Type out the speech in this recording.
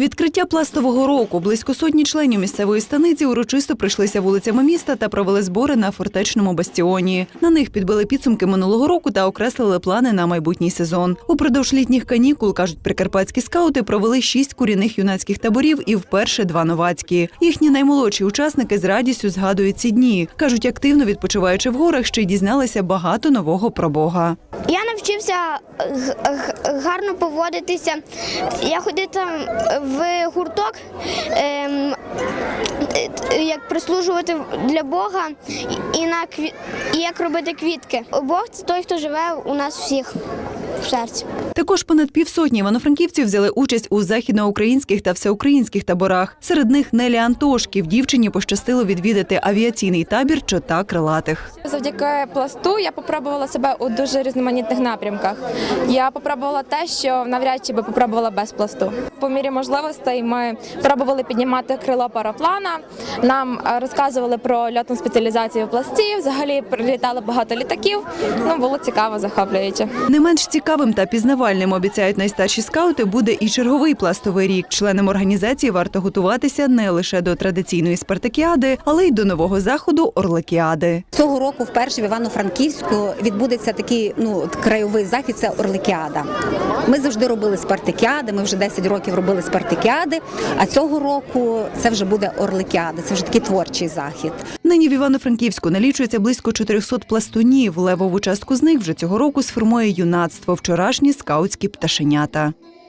Відкриття пластового року близько сотні членів місцевої станиці урочисто пройшлися вулицями міста та провели збори на фортечному бастіоні. На них підбили підсумки минулого року та окреслили плани на майбутній сезон. Упродовж літніх канікул кажуть, прикарпатські скаути провели шість курінних юнацьких таборів і вперше два новацькі. Їхні наймолодші учасники з радістю згадують ці дні. кажуть, активно відпочиваючи в горах, ще й дізналися багато нового про Бога. Я навчився г- гарно поводитися. Я ходив там в гурток, ем, е, як прислужувати для Бога і, на і як робити квітки. Бог це той, хто живе у нас всіх. Також понад півсотні івано-франківців взяли участь у західноукраїнських та всеукраїнських таборах. Серед них Нелі Антошків. Дівчині пощастило відвідати авіаційний табір чота крилатих. Завдяки пласту я попробувала себе у дуже різноманітних напрямках. Я попробувала те, що навряд чи би попробувала без пласту. По мірі можливостей ми пробували піднімати крило параплана. Нам е, розказували про льотну спеціалізацію в пласті. Взагалі прилітало багато літаків. Ну було цікаво, захоплююче. Не менш цікавим та пізнавальним обіцяють найстарші скаути буде і черговий пластовий рік. Членам організації варто готуватися не лише до традиційної спартакіади, але й до нового заходу Орликіади. Цього року вперше в Івано-Франківську відбудеться такий ну краєвий захід. Це Орликіада. Ми завжди робили спартакіади. Ми вже 10 років робили спартакіади. А цього року це вже буде Орликіада. Це вже такий творчий захід. Нині в Івано-Франківську налічується близько 400 пластунів. Левову частку з них вже цього року сформує юнацтво, вчорашні скаутські пташенята.